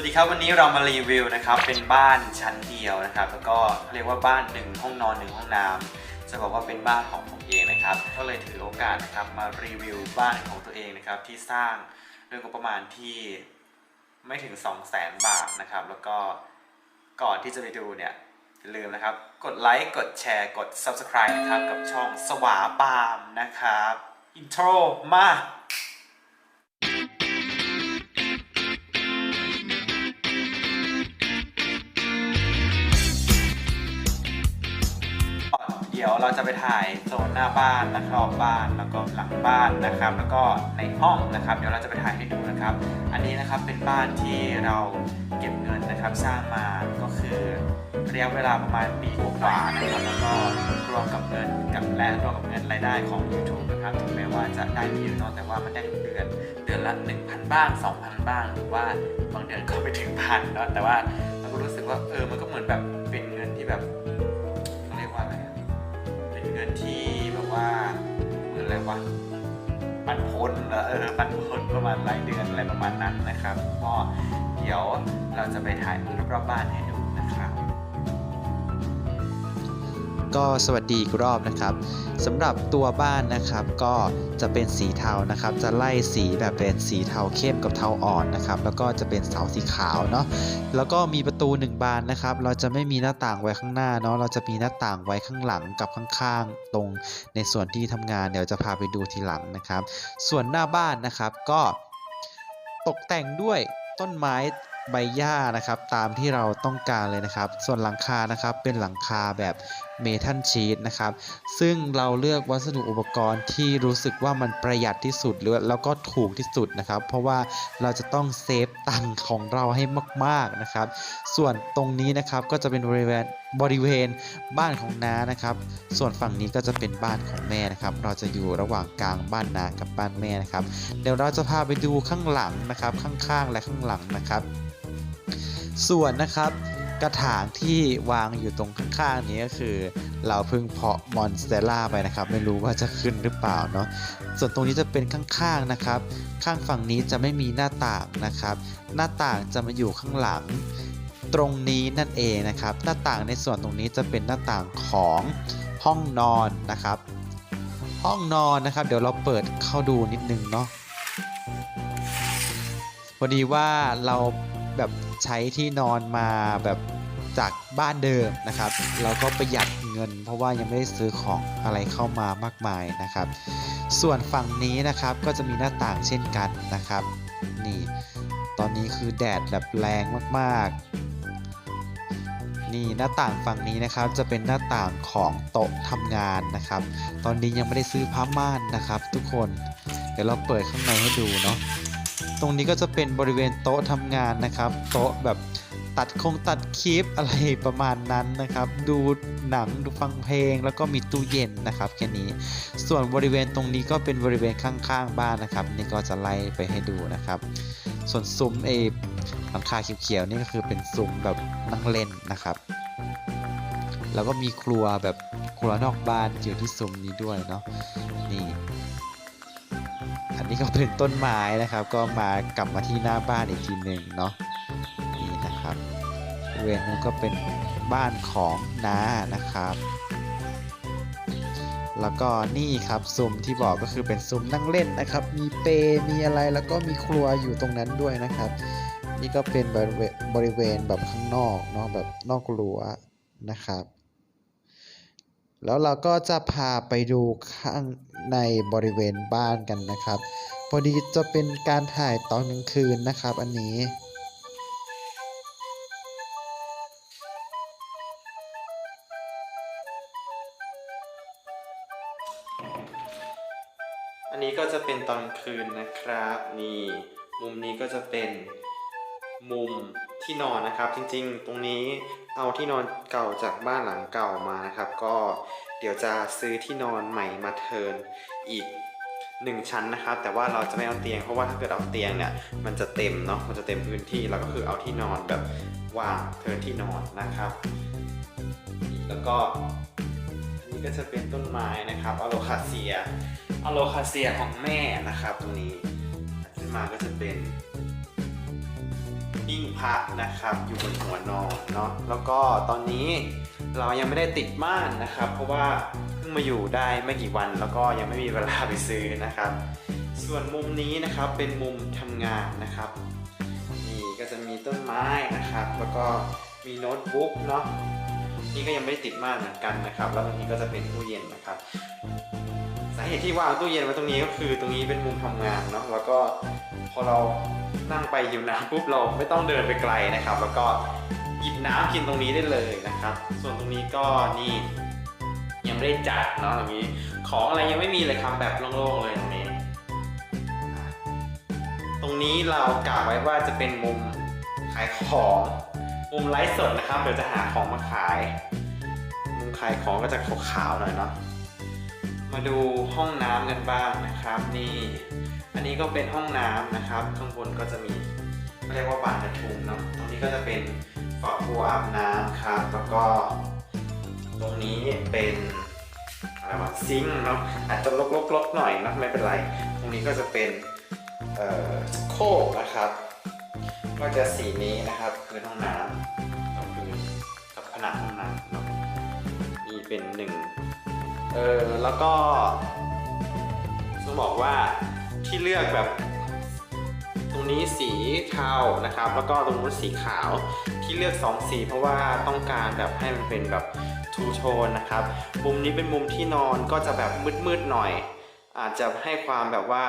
วัสดีครับวันนี้เรามารีวิวนะครับเป็นบ้านชั้นเดียวนะครับ แล้วก็เรียกว่าบ้านหนึ่งห้องนอนหนึ่งห้องน้ำจะบอกว่าเป็นบ้านของผมเองนะครับ ก็เลยถือโอกาสนะครับมารีวิวบ้านของตัวเองนะครับที่สร้างด้วยงบประมาณที่ไม่ถึง 2 0 0แสนบาทนะครับ แล้วก็ก่อนที่จะไปดูเนี่ยอย่าลืมนะครับ กดไลค์กดแชร์กด Subscribe นะครับกับช่องสวาปามนะครับอินโทรมา เราจะไปถ่ายโซนหน้าบ้านและรอบบ้านแล้วก็หลังบ้านนะครับ แล้วก็ในห้องนะครับ เดี๋ยวเราจะไปถ่ายให้ดูนะครับ อันนี้นะครับเป็นบ้านที่เราเก็บเงินนะครับสร้างมาก็คือระยะเวลาประมาณปีกว่าๆนะครับแล้วก็รวมกับเงินกับและรวมกับเงินรายได้ของ YouTube นะครับถึงแม้ว่าจะได้ไม่เยอะเนาะแต่ว่ามันได้ทุกเดือนเดือนละ 1,000 บ้าง 2,000 บ้าง หรือว่าบางเดือนก็ไปถึงพันเนาะแต่ว่าเราก็รู้สึกว่าเออมันก็เหมือนแบบเป็นเงินที่แบบ ที่แบบว่าเหมือนอะไรวะปันผลเหรอเออปันผลประมาณรายเดือนอะไรประมาณนั้นนะครับ ก็เดี๋ยวเราจะไปถ่ายรอบๆบ้านให้ดูนะครับ ก็สวัสดีอีกรอบนะครับสำหรับตัวบ้านนะครับก็จะเป็นสีเทานะครับ จะไล่สีแบบเป็นสีเทาเข้มกับเทาอ่อนนะครับ แล้วก็จะเป็นเสาสีขาวเนาะแล้วก็มีประตูหนึ่งบานนะครับ เราจะไม่มีหน้าต่างไว้ข้างหน้าเนาะเราจะมีหน้าต่างไว้ข้างหลังกับข้างๆ ตรงในส่วนที่ทำงานเดี๋ยวจะพาไปดูทีหลังนะครับ ส่วนหน้าบ้านนะครับก็ตกแต่งด้วยต้นไม้ใบหญ้านะครับ ตามที่เราต้องการเลยนะครับ ส่วนหลังคานะครับเป็นหลังคาแบบ เมทัลชีตนะครับ ซึ่งเราเลือกวัสดุอุปกรณ์ที่รู้สึกว่ามันประหยัดที่สุดหรือแล้วก็ถูกที่สุดนะครับ เพราะว่าเราจะต้องเซฟตังค์ของเราให้มาก ๆนะครับ ส่วนตรงนี้นะครับก็จะเป็นบริเวณบริเวณบ้านของน้านะครับ ส่วนฝั่งนี้ก็จะเป็นบ้านของแม่นะครับ เราจะอยู่ระหว่างกลางบ้านนากับบ้านแม่นะครับ เดี๋ยวเราจะพาไปดูข้างหลังนะครับ ข้างๆและข้างหลังนะครับ ส่วนนะครับ กระถางที่วางอยู่ตรงข้างๆนี้ก็คือ เราเพิ่งเพาะมอนสเตล่าไปนะครับ ไม่รู้ว่าจะขึ้นหรือเปล่าเนาะส่วนตรงนี้จะเป็นข้างๆนะครับ ข้างฝั่งนี้จะไม่มีหน้าต่างนะครับ หน้าต่างจะมาอยู่ข้างหลัง ตรงนี้นั่นเองนะครับ หน้าต่างในส่วนตรงนี้จะเป็นหน้าต่างของห้องนอนนะครับ ห้องนอนนะครับ เดี๋ยวเราเปิดเข้าดูนิดนึงเนาะพอดีว่าเรา แบบใช้ที่นอนมาแบบจากบ้านเดิมนะครับเราก็ประหยัดเงิน เพราะว่ายังไม่ได้ซื้อของอะไรเข้ามามากมายนะครับ ส่วนฝั่งนี้นะครับก็จะมีหน้าต่างเช่นกันนะครับนี่ตอนนี้คือแดดแบบแรงมากๆนี่หน้าต่างฝั่งนี้นะครับจะเป็นหน้าต่างของโต๊ะทำงานนะครับ ตอนนี้ยังไม่ได้ซื้อผ้าม่านนะครับ ทุกคน เดี๋ยวเราเปิดข้างในให้ดูเนาะ ตรงนี้ก็จะเป็นบริเวณโต๊ะทำงานนะครับ โต๊ะแบบตัดคงตัดคลิปอะไรประมาณนั้นนะครับ ดูหนังดูฟังเพลง แล้วก็มีตู้เย็นนะครับแค่นี้ ส่วนบริเวณตรงนี้ก็เป็นบริเวณข้างๆ บ้านนะครับ นี่ก็จะไล่ไปให้ดูนะครับ ส่วนซุ้มเอหลังคาเขียวๆนี่ก็คือเป็นซุ้มแบบนั่งเล่นนะครับ แล้วก็มีครัวแบบครัวนอกบ้านอยู่ที่ซุ้มนี้ด้วยเนาะนี่ นนี้ก็เป็นต้นไม้นะครับ ก็มากลับมาที่หน้าบ้านอีกทีหนึ่งเนาะนี่นะครับบริเวณนู้นก็เป็นบ้านของน้านะครับ แล้วก็นี่ครับซุ้มที่บอกก็คือเป็นซุ้มนั่งเล่นนะครับ มีเปมีอะไรแล้วก็มีครัวอยู่ตรงนั้นด้วยนะครับ นี่ก็เป็นบริเวณบริเวณแบบข้างนอกเนาะแบบนอกรั้วนะครับ แล้วเราก็จะพาไปดูข้างในบริเวณบ้านกันนะครับ พอดีจะเป็นการถ่ายตอนกลางคืนนะครับ อันนี้อันนี้ก็จะเป็นตอนคืนนะครับ นี่ มุมนี้ก็จะเป็นมุม ที่นอนนะครับ จริงๆ ตรงนี้เอาที่นอนเก่าจากบ้านหลังเก่ามานะครับ ก็เดี๋ยวจะซื้อที่นอนใหม่มาเทินอีกหนึ่งชั้นนะครับ แต่ว่าเราจะไม่เอาเตียงเพราะว่าถ้าเกิดเอาเตียงเนี่ยมันจะเต็มเนาะมันจะเต็มพื้นที่เราก็คือเอาที่นอนแบบวางเทินที่นอนนะครับ แล้วก็อันนี้ก็จะเป็นต้นไม้นะครับอโลคาเซียอโลคาเซียของแม่นะครับ ตรงนี้ขึ้นมาก็จะเป็น หิ้งพระนะครับ อยู่บนหัวนอนเนาะแล้วก็ตอนนี้เรายังไม่ได้ติดม่านนะครับ เพราะว่าเพิ่งมาอยู่ได้ไม่กี่วันแล้วก็ยังไม่มีเวลาไปซื้อนะครับ ส่วนมุมนี้นะครับเป็นมุมทำงานนะครับนี่ก็จะมีต้นไม้นะครับ แล้วก็มีโน้ตบุ๊กเนาะนี่ก็ยังไม่ได้ติดม่านเหมือนกันนะครับ แล้วตรงนี้ก็จะเป็นตู้เย็นนะครับสาเหตุที่วางตู้เย็นไว้ตรงนี้ก็คือตรงนี้เป็นมุมทำงานเนาะแล้วก็ พอเรานั่งไปหิวน้ำปุ๊บเราไม่ต้องเดินไปไกลนะครับ แล้วก็หยิบน้ำกินตรงนี้ได้เลยนะครับ ส่วนตรงนี้ก็นี่ยังไม่ได้จัดเนาะตรงนี้ ของอะไรยังไม่มีเลยครับแบบโล่งๆเลยตรงนี้ ตรงนี้เรากะไว้ว่าจะเป็นมุมขายของมุมไลฟ์สดนะครับเดี๋ยวจะหาของมาขาย มุมขายของก็จะขาวๆหน่อยเนาะมาดูห้องน้ำกันบ้างนะครับนี่ อันนี้ก็เป็นห้องน้ำนะครับ ข้างบนก็จะมีเรียกว่าบานกระทุงเนาะ ตรงนี้ก็จะเป็นฝักบัวอาบน้ำครับ แล้วก็ ตรงนี้เป็นอะไรวะซิงเนาะ อาจจะลกๆๆหน่อยนะไม่เป็นไร ตรงนี้ก็จะเป็นโคกนะครับ ก็จะสีนี้นะครับพื้นห้องน้ำกับพื้นกับผนังห้องน้ำเนาะนี่เป็นหนึ่งเออแล้วก็ต้องบอกว่า ที่เลือกแบบตรงนี้สีเทานะครับ แล้วก็ตรงนู้นสีขาวที่เลือกสองสี เพราะว่าต้องการแบบให้มันเป็นแบบทูโทนนะครับ มุมนี้เป็นมุมที่นอนก็จะแบบมืดๆหน่อย อาจจะให้ความแบบว่า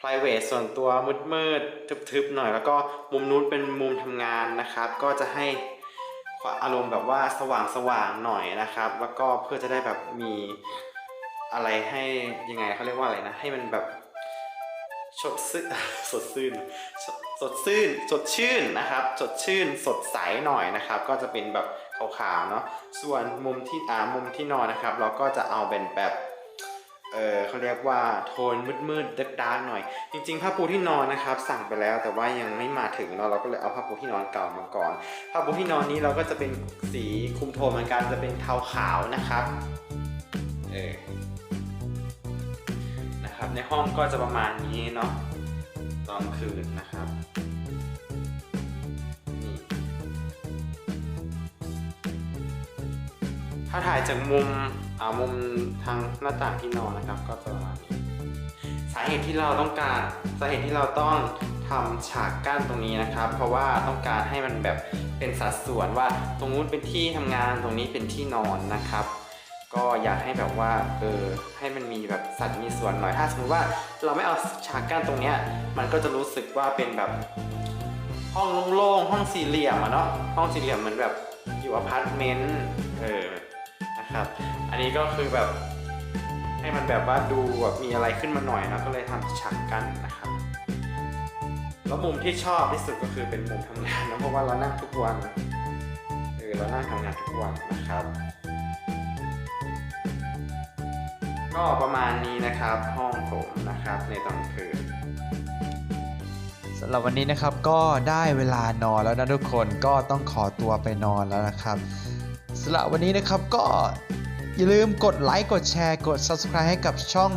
private ส่วนตัวมืดๆทึบๆหน่อย แล้วก็มุมนู้นเป็นมุมทำงานนะครับ ก็จะให้อารมณ์แบบว่าสว่างๆหน่อยนะครับ แล้วก็เพื่อจะได้แบบมีอะไรให้ยังไงเขาเรียกว่าอะไรนะให้มันแบบ สดชื่นสดชื่นสดสดชื่นสดชื่นนะครับ สดชื่นสดใสหน่อยนะครับ ก็จะเป็นแบบขาวๆเนาะส่วนมุมที่อ่ามุมที่นอนนะครับ เราก็จะเอาเป็นแบบเออเขาเรียกว่าโทนมืดๆดาร์กๆหน่อย จริงๆผ้าปูที่นอนนะครับ สั่งไปแล้วแต่ว่ายังไม่มาถึงเนาะเราก็เลยเอาผ้าปูที่นอนเก่ามาก่อนผ้าปูที่นอนนี้เราก็จะเป็นสีคุมโทนเหมือนกันจะเป็นเทาขาวนะครับเออนะครับ ในห้องก็จะประมาณนี้เนาะตอนคืนนะครับนี่ถ้าถ่ายจากมุมอามุมทางหน้าต่างที่นอนนะครับ ก็จะประมาณนี้สาเหตุที่เราต้องการสาเหตุที่เราต้องทำฉากกั้นตรงนี้นะครับ เพราะว่าต้องการให้มันแบบเป็นสัดส่วนว่าตรงนู้นเป็นที่ทำงานตรงนี้เป็นที่นอนนะครับ ก็อยากให้แบบว่าเออให้มันมีแบบสัดมีส่วนหน่อยถ้าสมมติว่าเราไม่เอาฉากกั้นตรงเนี้ยมันก็จะรู้สึกว่าเป็นแบบห้องโล่งๆห้องสี่เหลี่ยมอะเนาะห้องสี่เหลี่ยมเหมือนแบบอยู่อพาร์ตเมนต์เออนะครับอันนี้ก็คือแบบให้มันแบบว่าดูแบบมีอะไรขึ้นมาหน่อยนะก็เลยทำฉากกั้นนะครับแล้วมุมที่ชอบที่สุดก็คือเป็นมุมทำงานนะเพราะว่าเรานั่งทุกวันเออเรานั่งทำงานทุกวันนะครับ ก็ประมาณนี้นะครับห้องผมนะครับในตอนคืนสำหรับวันนี้นะครับก็ได้เวลานอนแล้วนะทุกคนก็ต้องขอตัวไปนอนแล้วนะครับสำหรับวันนี้นะครับก็อย่าลืมกดไลค์กดแชร์กด subscribe ให้กับช่อง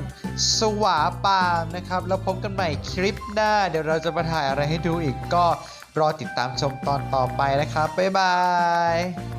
สวาปามนะครับแล้วพบกันใหม่คลิปหน้า เดี๋ยวเราจะมาถ่ายอะไรให้ดูอีกก็รอติดตามชมตอนต่อไปนะครับ บ๊ายบาย